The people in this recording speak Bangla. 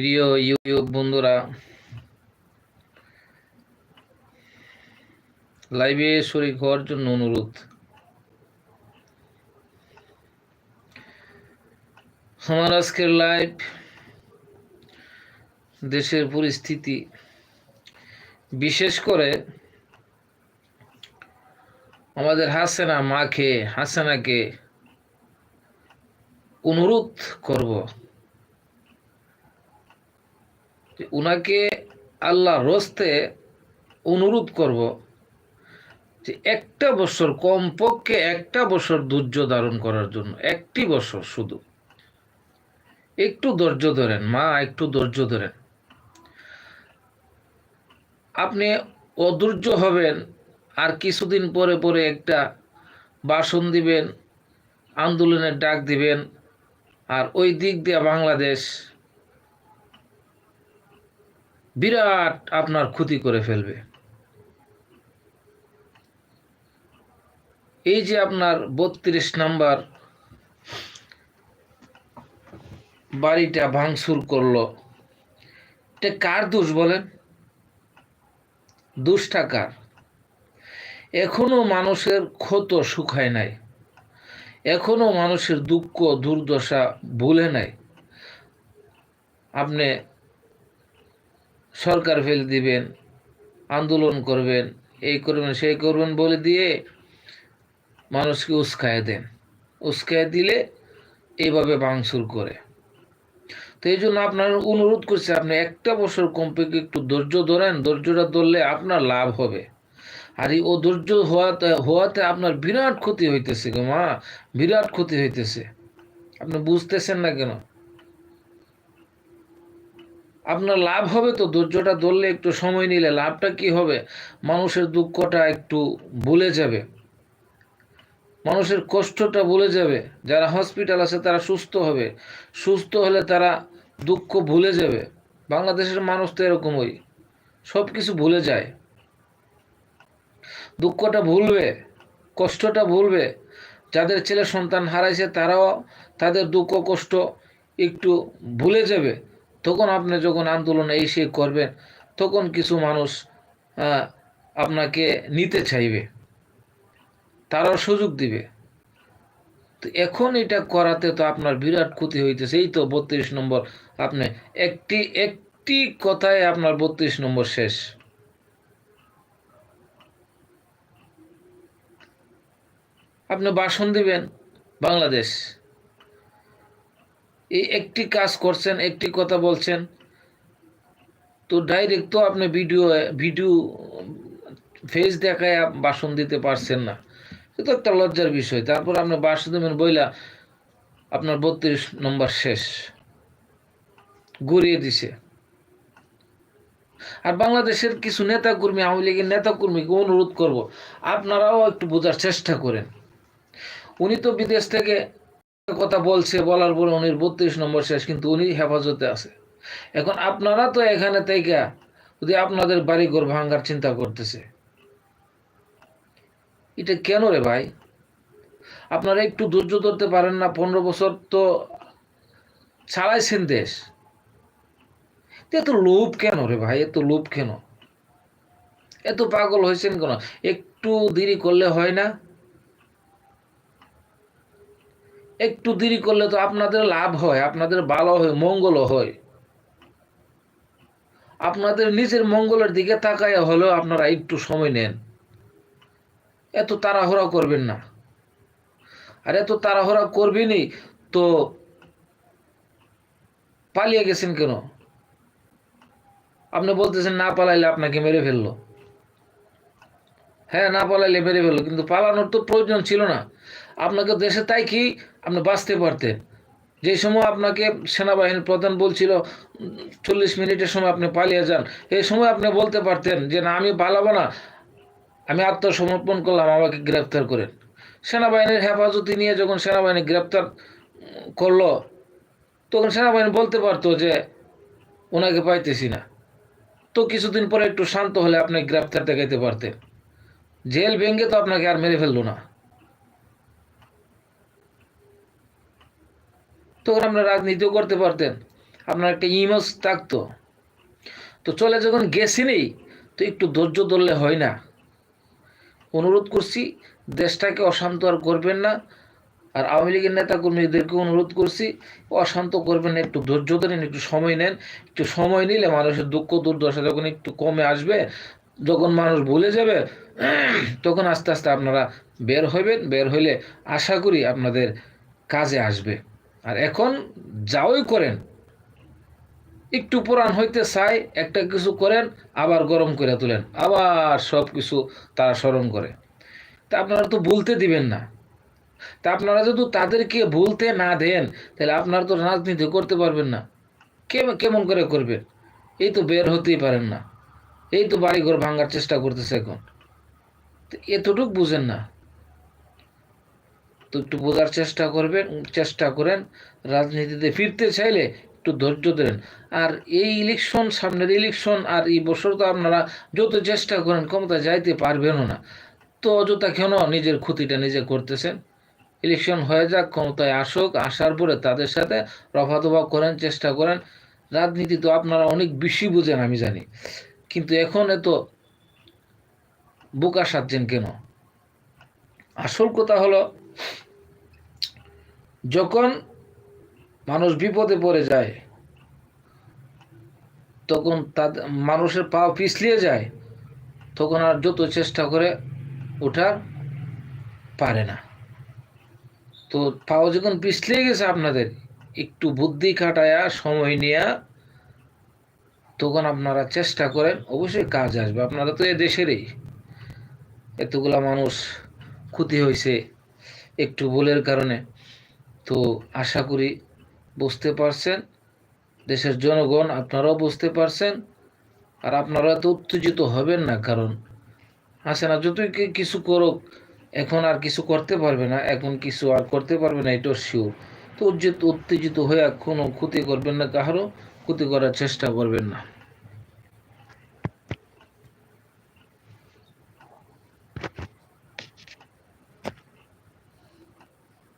প্রিয় ইউটিউব বন্ধুরা লাইভে হওয়ার জন্য অনুরোধ। আমার আজকের লাইভ দেশের পরিস্থিতি, বিশেষ করে আমাদের হাসেনা মাকে, হাসেনাকে অনুরোধ করব। উনাকে আল্লাহ রস্তে অনুরোধ করব যে একটা বছর, কমপক্ষে একটা বছর ধৈর্য ধারণ করার জন্য, একটি বছর শুধু। একটু ধৈর্য ধরেন, মা, একটু ধৈর্য ধরেন। আপনি অধৈর্য হবেন, আর কিছুদিন পরে পরে একটা বাসন দিবেন, আন্দোলনের ডাক দিবেন, আর ওই দিক দিয়ে বাংলাদেশ বিরাট আপনার ক্ষতি করে ফেলবে। এই যে আপনার বত্রিশ নাম্বার বাড়িটা ভাঙচুর করল, এটা কার দোষ বলেন? দোষটা কার? এখনও মানুষের ক্ষত শুকায় নাই। এখনও মানুষের দুঃখ দুর্দশা ভুলে নাই। আপনি সরকার ফেল দিবেন, আন্দোলন করবেন, এই করবেন, সেই করবেন বলে দিয়ে মানুষকে উস্কায় দেন। উস্কায় দিলে এইভাবে ভাঙচুর করে। তো এই জন্য আপনার অনুরোধ করছে, আপনি একটা বছর কমপক্ষে একটু ধৈর্য ধরেন, ধৈর্যটা ধরলে আপনার লাভ হবে। আর এই অধৈর্য হওয়াতে হওয়াতে আপনার বিরাট ক্ষতি হইতেছে গো মা, বিরাট ক্ষতি হইতেছে। আপনি বুঝতেছেন না কেন? আপনার লাভ হবে তো, ধৈর্যটা ধরলে একটু সময় নিলে লাভটা কি হবে? মানুষের দুঃখটা একটু ভুলে যাবে। মানুষের কষ্টটা ভুলে যাবে। যারা হসপিটাল আছে তারা সুস্থ হবে। সুস্থ হলে তারা দুঃখ ভুলে যাবে। বাংলাদেশের মানুষ তো এরকমই। সব কিছু ভুলে যায়। দুঃখটা ভুলবে, কষ্টটা ভুলবে। যাদের ছেলে সন্তান হারাইছে তারাও তাদের দুঃখ কষ্ট একটু ভুলে যাবে। তখন আপনি যখন আন্দোলনে এসে করবেন, তখন কিছু মানুষ আপনাকে নিতে চাইবে। তারাও সুযোগ দিবে। তো এখন এটা করাতে তো আপনার বিরাট ক্ষতি হইতেছে। এই তো বত্রিশ নম্বর, আপনি একটি একটি কথায় আপনার বত্রিশ নম্বর শেষ। আপনি ভাষণ দিবেন বাংলাদেশ। এই একটি কাজ করছেন, একটি কথা বলছেন। তো ডাইরেক্ট তো আপনি ভিডিও ভিডিও ফেস দেখায় বাসন দিতে পারছেন না। সে তো একটা লজ্জার বিষয়। তারপর আপনি ভাষণ দেবেন বইলা আপনার বত্রিশ নম্বর শেষ। গড়িয়ে দিছে। আর বাংলাদেশের কিছু নেতাকর্মী, আওয়ামী লীগের নেতাকর্মীকে অনুরোধ করব, আপনারাও একটু বোঝার চেষ্টা করেন। উনি তো বিদেশ থেকে কথা বলছে, বলার পরে উনি বত্রিশ নম্বর শেষ, কিন্তু উনি হেফাজতে আছে। এখন আপনারা তো এখানে থেকে যদি আপনাদের বাড়িঘর ভাঙ্গার চিন্তা করতেছে। এটা কেন রে ভাই? আপনারা একটু ধৈর্য ধরতে পারেন না, পনেরো বছর তো চালাইছেন দেশ। এত লোভ কেন রে ভাই? এত লোভ কেন? এত পাগল হয়েছেন কেন? একটু দেরি করলে হয় না? একটু দেরি করলে তো আপনাদের লাভ হয়, আপনাদের ভালো হয়, মঙ্গলও হয়। আপনাদের নিজের মঙ্গলের দিকে তাকায় হলেও আপনারা একটু সময় নেন। এত তাড়াহুড়া করবেন না। আর এত তাড়াহুড়া করবেনই তো পালিয়ে গেছেন কেন? আপনি বলতেছেন না পালাইলে আপনাকে মেরে ফেলল। হ্যাঁ না পালাইলে মেরে ফেলল, কিন্তু পালানোর তো প্রয়োজন ছিল না। আপনাকে দেশে তাই কি? আপনি বাঁচতে পারতেন। যে সময় আপনাকে সেনাবাহিনীর প্রধান বলছিল, চল্লিশ মিনিটের সময় আপনি পালিয়ে যান। এই সময় আপনি বলতে পারতেন যে, না, আমি পালাবো না। আমি আত্মসমর্পণ করলাম, আমাকে গ্রেপ্তার করেন। সেনাবাহিনীর হেফাজতি নিয়ে যখন সেনাবাহিনী গ্রেপ্তার করল, তখন সেনাবাহিনী বলতে পারতো যে, ওনাকে পাইতেছি না। তো কিছুদিন পরে একটু শান্ত হলে আপনি গ্রেপ্তার দেখাইতে পারতেন। জেল ভেঙে তো আপনাকে আর মেরে ফেলল না। তখন আপনার রাজনীতিও করতে পারতেন আপনার একটা ইমেজ থাকতো। তো চলে যখন গেছি গেছিনি তো একটু ধৈর্য ধরলে হয় না। অনুরোধ করছি, দেশটাকে অশান্ত আর করবেন না। আর আওয়ামী লীগের নেতা কর্মীদেরকে অনুরোধ করছি, অশান্ত করবেন না, একটু ধৈর্য ধরেন, একটু সময় নেন। একটু সময় নিলে মানুষের দুঃখ, দুর্দশা যখন একটু কমে আসবে, যখন মানুষ ভুলে যাবে, তখন আস্তে আস্তে আপনারা বের হইবেন বের হইলে আশা করি আপনাদের কাজে আসবে। আর এখন যাওই করেন। একটু পুরান হইতে চাই, একটা কিছু করেন, আবার গরম করে তোলেন, আবার সব কিছু তারা স্মরণ করে। তা আপনারা তো বলতে দিবেন না। তা আপনারা যদি তাদেরকে বলতে না দেন, তাহলে আপনারা তো রাজনীতি করতে পারবেন না। কেমন কেমন করে করবেন এই তো বের হতেই পারেন না। এই তো বাড়িঘর ভাঙার চেষ্টা করতেছে এখন। এতটুক বুঝেন না। তো একটু বোঝার চেষ্টা করবেন, চেষ্টা করেন, রাজনীতিতে ফিরতে চাইলে একটু ধৈর্য ধরেন। আর এই ইলেকশন সামনের ইলেকশন আর এই বছর তো আপনারা যত চেষ্টা করেন ক্ষমতা যাইতে পারবেনও না। তো অযথা কেন নিজের ক্ষতিটা নিজে করতেছেন? ইলেকশন হয়ে যাক, ক্ষমতায় আসুক, আসার পরে তাদের সাথে রফাদফা করেন, চেষ্টা করেন। রাজনীতি তো আপনারা অনেক বেশি বুঝেন, আমি জানি। কিন্তু এখন এত বোকা সাজছেন কেন? আসল কথা হলো যখন মানুষ বিপদে পড়ে যায়, তখন তাদের মানুষের পা পিছলিয়ে যায়, তখন আর যত চেষ্টা করে ওঠার পারে না। তো পাও যখন পিছলিয়ে গেছে আপনাদের, একটু বুদ্ধি খাটায়া, সময় নিয়ে, তখন আপনারা চেষ্টা করেন, অবশ্যই কাজ আসবে। আপনারা তো এ দেশেরই। এতগুলা মানুষ ক্ষতি হয়েছে একটু ভুলের কারণে। তো আশা করি বুঝতে পারছেন। দেশের জনগণ আপনারাও বুঝতে পারছেন। আর আপনারা তো উত্তেজিত হবেন না, কারণ আছে না, যতই কিছু করুক, এখন আর কিছু করতে পারবে না, এখন কিছু আর করতে পারবে না, এটাও শিওর তো উত্তেজিত হয়ে কোনো ক্ষতি করবেন না কাহারও ক্ষতি করার চেষ্টা করবেন না।